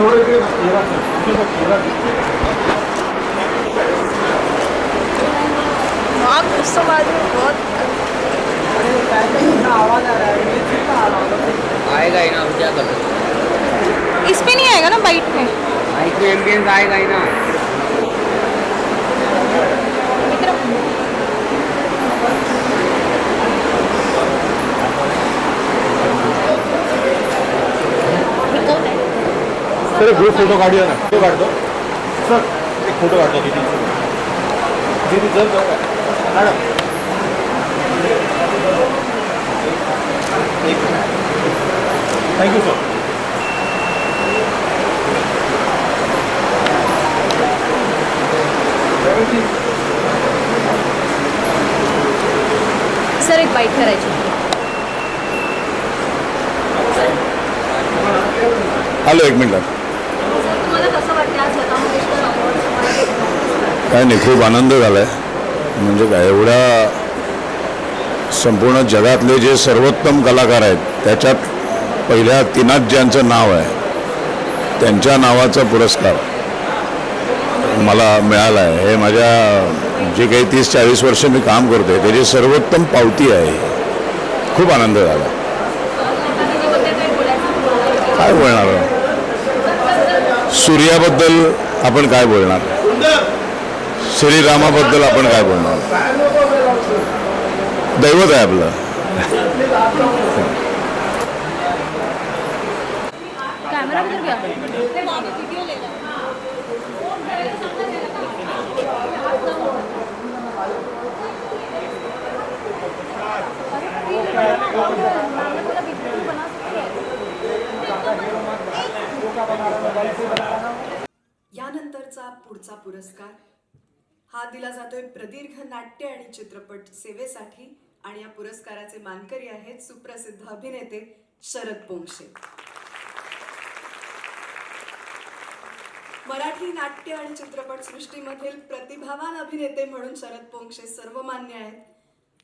बहुत आएगा ही ना क्या कर इस पे नहीं आएगा ना बाइट में। बाइक में एम्बियंस आएगा ही ना। सर एक ग्रुप फोटो काढूया ना. फोटो काढतो. सर एक फोटो काढतो. किती किती sir madam. Thank you sir sir एक बाईट करायची. आलो एक मिनिट तुम्हाला कसं वाटतं आज लता मंगेशकर अवॉर्ड काय नाही खूप आनंद झाला आहे म्हणजे काय एवढ्या संपूर्ण जगातले जे सर्वोत्तम कलाकार आहेत त्याच्यात पहिल्या तिनात ज्यांचं नाव आहे त्यांच्या नावाचा पुरस्कार मला मिळाला आहे. हे माझ्या जे काही तीस चाळीस वर्ष मी काम करतोय त्याची सर्वोत्तम पावती आहे खूप आनंद झाला. काय बोलणार? सूर्याबद्दल आपण काय बोलणार? श्रीरामाबद्दल आपण काय बोलणार? दैवत आहे आपलं. कॅमेरा यानंतरचा पुढचा पुरस्कार. हा दिला जातोय प्रदीर्घ नाट्य आणि चित्रपट सेवेसाठी आणि या पुरस्काराचे मानकरी आहेत सुप्रसिद्ध अभिनेते शरद पोंक्षे मराठी नाट्य आणि चित्रपट सृष्टीमधील प्रतिभावान अभिनेते म्हणून शरद पोंक्षे सर्वमान्य आहेत.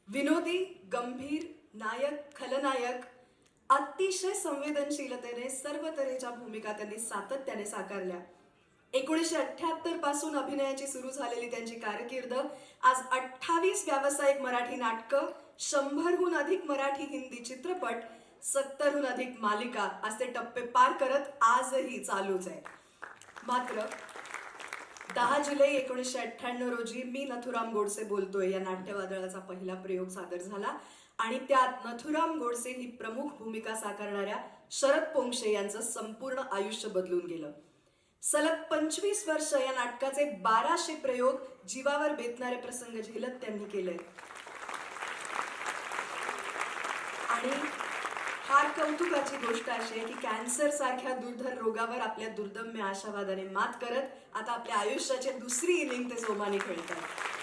विनोदी गंभीर नायक खलनायक अतिशय संवेदनशीलतेने सर्व तऱ्हेच्या भूमिका त्यांनी सातत्याने साकारल्या. एकोणीसशे अठ्ठ्याहत्तरपासून अभिनयाची सुरू झालेली त्यांची कारकीर्द आज अठ्ठावीस व्यावसायिक मराठी नाटकं शंभरहून अधिक मराठी हिंदी चित्रपट सत्तरहून अधिक मालिका असे टप्पे पार करत आजही चालूच आहे. मात्र दहा जुलै एकोणीसशे अठ्ठ्याण्णव रोजी मी नथुराम गोडसे बोलतोय. या नाट्यवादळाचा पहिला प्रयोग सादर झाला. आणि त्यात नथुराम गोडसे ही प्रमुख भूमिका साकारणाऱ्या शरद पोंक्षे यांचं संपूर्ण आयुष्य बदलून गेलं. सलग पंचवीस वर्ष या नाटकाचे बाराशे प्रयोग जीवावर बेतणारे प्रसंग झेलत त्यांनी केले आणि फार कौतुकाची गोष्ट अशी आहे की कॅन्सर सारख्या दुर्धर रोगावर आपल्या दुर्दम्य आशावादाने मात करत आता आपल्या आयुष्याची दुसरी इनिंग ते जोमाने खेळतात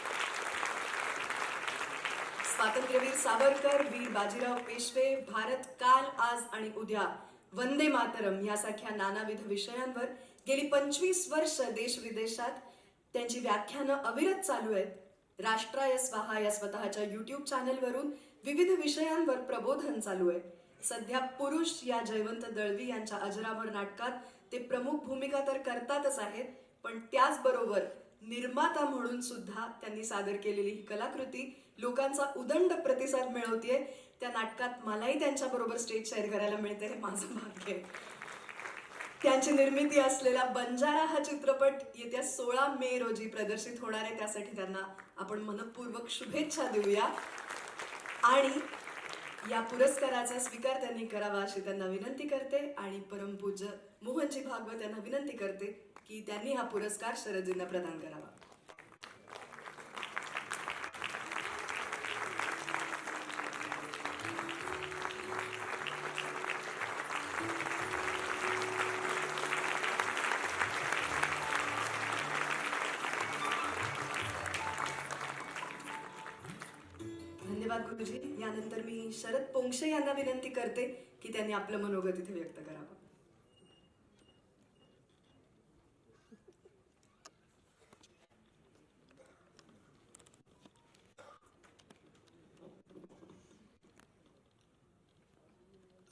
स्वातंत्र्यवीर सावरकर वीर बाजीराव पेशवे भारत काल आज आणि उद्या. वंदे मातरम यासारख्या नानाविध विषयांवर गेली पंचवीस वर्ष देश विदेशात त्यांची व्याख्यानं अविरत चालू आहेत. राष्ट्राय स्वाहा या स्वतःच्या युट्यूब चॅनलवरून विविध विषयांवर प्रबोधन चालू आहे. सध्या पुरुष या जयवंत दळवी यांच्या अजरामर नाटकात ते प्रमुख भूमिका तर करतातच आहेत पण त्याचबरोबर निर्माता म्हणून सुद्धा त्यांनी सादर केलेली ही कलाकृती लोकांचा उदंड प्रतिसाद मिळवतीये. त्या नाटकात मलाही त्यांच्याबरोबर स्टेज शेअर करायला मिळते हे माझं भाग्य आहे. त्यांची निर्मिती असलेला बंजारा हा चित्रपट येत्या सोळा मे रोजी प्रदर्शित होणार आहे. त्यासाठी त्यांना आपण मनपूर्वक शुभेच्छा देऊया. आणि या पुरस्काराचा स्वीकार त्यांनी करावा अशी त्यांना विनंती करते. आणि परमपूज्य मोहनजी भागवत यांना विनंती करते की त्यांनी हा पुरस्कार शरदजींना प्रदान करावा. धन्यवाद गुरुजी. यानंतर मी शरद पोंक्षे यांना विनंती करते की त्यांनी आपलं मनोगत इथे व्यक्त करावं.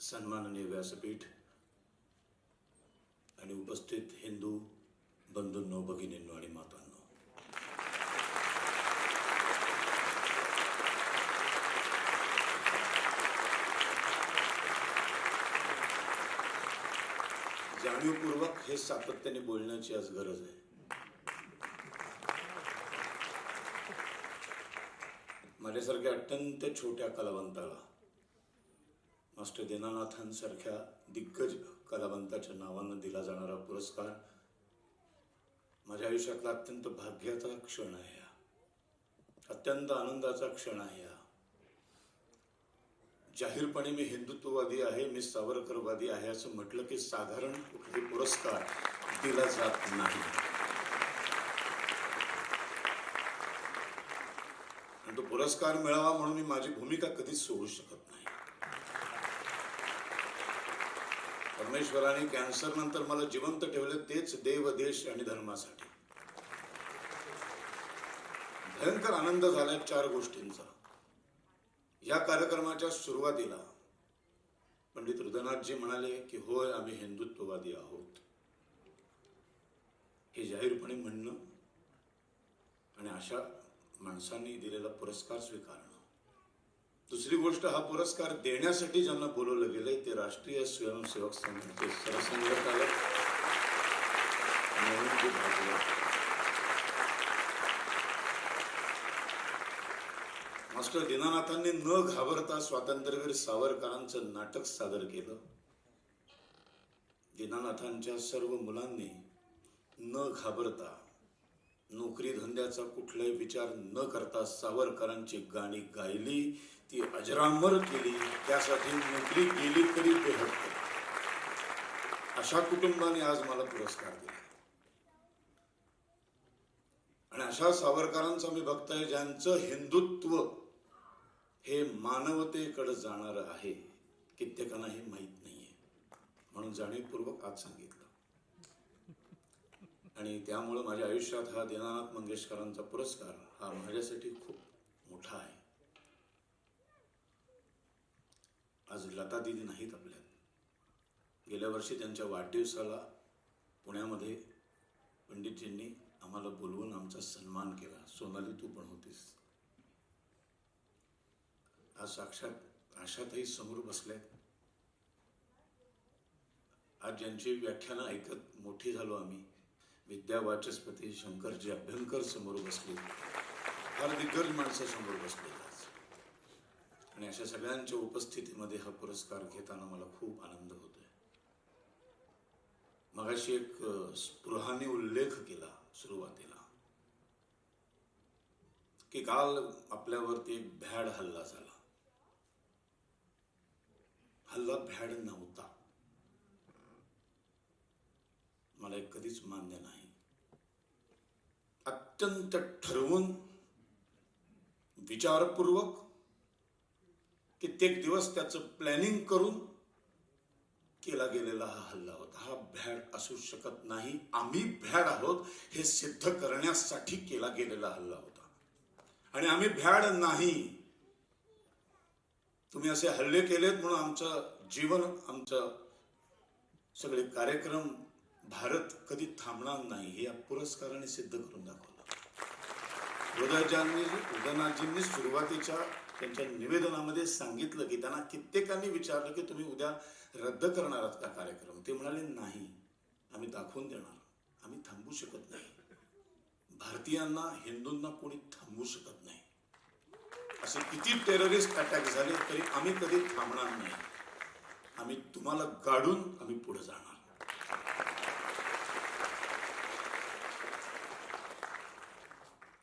सन्माननीय व्यासपीठ आणि उपस्थित हिंदू बंधूंनो भगिनींनो आणि जाणीवपूर्वक हे सातत्याने बोलण्याची आज गरज आहे. माझ्यासारख्या अत्यंत छोट्या कलावंताला मास्टर दीनानाथांसारख्या दिग्गज कलावंताच्या नावानं दिला जाणारा पुरस्कार माझ्या आयुष्यातला अत्यंत भाग्याचा क्षण आहे अत्यंत आनंदाचा क्षण आहे हा. जाहीरपणे मी हिंदुत्ववादी आहे मी सावरकरवादी आहे असं म्हटलं की साधारण कुठले पुरस्कार दिला जात नाही. आणि तो पुरस्कार मिळावा म्हणून मी माझी भूमिका कधीच सोडू शकत नाही. परमेश्वराने कॅन्सर नंतर मला जिवंत ठेवले तेच देव देश आणि धर्मासाठी. भयंकर आनंद झाला चार गोष्टींचा. या कार्यक्रमाच्या सुरुवातीला पंडित हृदयनाथजी म्हणाले की होय आम्ही हिंदुत्ववादी आहोत. हे जाहीरपणे म्हणणं आणि अशा माणसांनी दिलेला पुरस्कार स्वीकारणं. दुसरी गोष्ट हा पुरस्कार देण्यासाठी ज्यांना बोलवलं गेलंय ते राष्ट्रीय स्वयंसेवक संघाचे सरसंघचालक मोहनजी मास्टर दीनानाथांनी न घाबरता स्वातंत्र्यवीर सावरकरांचं नाटक सादर केलं. दीनानाथांच्या सर्व मुलांनी न घाबरता नोकरी धंद्याचा कुठलाही विचार न करता सावरकरांची गाणी गायली ती अजरामर केली त्यासाठी नोकरी गेली तरी ते हटते अशा कुटुंबाने आज मला पुरस्कार दिला. आणि अशा सावरकरांचा मी बघताय ज्यांचं हिंदुत्व हे मानवतेकडे जाणार आहे कित्येकांना हे माहीत नाहीये. म्हणून जाणीवपूर्वक आज सांगितलं. आणि त्यामुळं माझ्या आयुष्यात हा दीनानाथ मंगेशकरांचा पुरस्कार हा माझ्यासाठी खूप मोठा आहे. आज लता दिदी नाहीत आपल्यात. गेल्या वर्षी त्यांच्या वाढदिवसाला पुण्यामध्ये पंडितजींनी आम्हाला बोलवून आमचा सन्मान केला. सोनाली तू पण होतीस. आज साक्षात आशाताई समोर बसल्या आज ज्यांची व्याख्यानं ऐकत मोठी झालो आम्ही विद्या वाचस्पती शंकरजी अभ्यंकर समोर बसले. फार दिग्गज माणसं समोर बसले आज. आणि अशा सगळ्यांच्या उपस्थितीमध्ये हा पुरस्कार घेताना मला खूप आनंद होतोय. मगाशी एक स्पृहाने उल्लेख केला सुरुवातीला. की काल आपल्यावरती एक भ्याड हल्ला झाला. हल्ला भ्याड नव्हता. मला एक कधीच मान्य नाही. अत्यंत ठरवून विचारपूर्वक कित्येक दिवस त्याचं प्लॅनिंग करून केला गेलेला हा हल्ला होता. हा भ्याड असू शकत नाही. आम्ही भ्याड आहोत हे सिद्ध करण्यासाठी केला गेलेला हल्ला होता. आणि आम्ही भ्याड नाही. तुम्ही असे हल्ले केलेत म्हणून आमचं जीवन आमचं सगळे कार्यक्रम भारत कधी थांबणार नाही हे या पुरस्काराने सिद्ध करून दाखवलं. उदयजांनी उदयनाथजींनी सुरुवातीच्या त्यांच्या निवेदनामध्ये सांगितलं की त्यांना कित्येकांनी विचारलं की तुम्ही उद्या रद्द करणार आहात का कार्यक्रम? ते म्हणाले नाही आम्ही दाखवून देणार. आम्ही थांबू शकत नाही. भारतीयांना हिंदूंना कोणी थांबवू शकत नाही. असे किती टेररिस्ट अटॅक झाले तरी आम्ही कधी थांबणार नाही. आम्ही तुम्हाला गाडून आम्ही पुढे जाणार.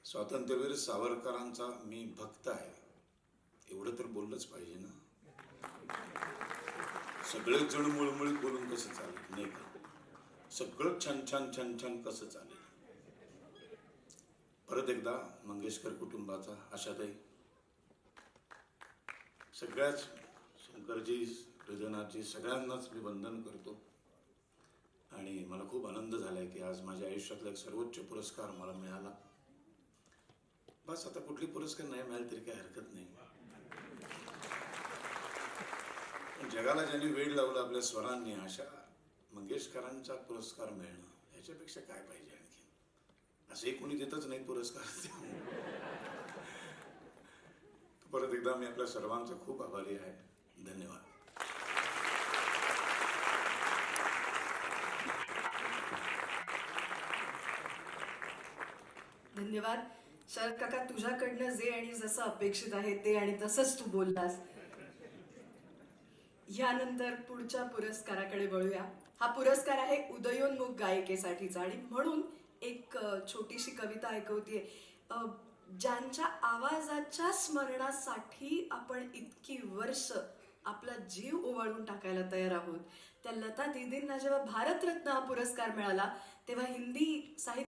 स्वातंत्र्यवीर सावरकरांचा मी भक्त आहे. एवढं तर बोललंच पाहिजे ना. सगळेच जण मुळमुळीत बोलून कसं चालेल? नाही का? सगळं छान छान छान छान कसं चालेल? परत एकदा मंगेशकर कुटुंबाचा आशाताई. सगळ्याच शंकरजी हृदयनाथजी सगळ्यांनाच मी वंदन करतो. आणि मला खूप आनंद झाला आहे की आज माझ्या आयुष्यातला एक सर्वोच्च पुरस्कार मला मिळाला. बस आता कुठली पुरस्कार नाही मिळाले तरी काही हरकत नाही. पण जगाला ज्यांनी वेळ लावला आपल्या स्वरांनी अशा मंगेशकरांचा पुरस्कार मिळणं याच्यापेक्षा काय पाहिजे आणखी? असे कोणी देतच नाही पुरस्कार. परत एकदा मी आपल्या सर्वांचं खूप आभारी आहे. धन्यवाद. धन्यवाद. शरद काका तुझ्याकडनं जे आणि जसं अपेक्षित आहे ते आणि तसंच तू बोललास. यानंतर पुढच्या पुरस्काराकडे वळूया. हा पुरस्कार आहे उदयोन्मुख गायिकेसाठीचा आणि म्हणून एक छोटीशी कविता ऐकवतीये. ज्यांच्या आवाजाच्या स्मरणासाठी आपण इतकी वर्ष आपला जीव ओवाळून टाकायला तयार आहोत. त्या लता दिदींना जेव्हा भारतरत्न हा पुरस्कार मिळाला तेव्हा हिंदी साहित्य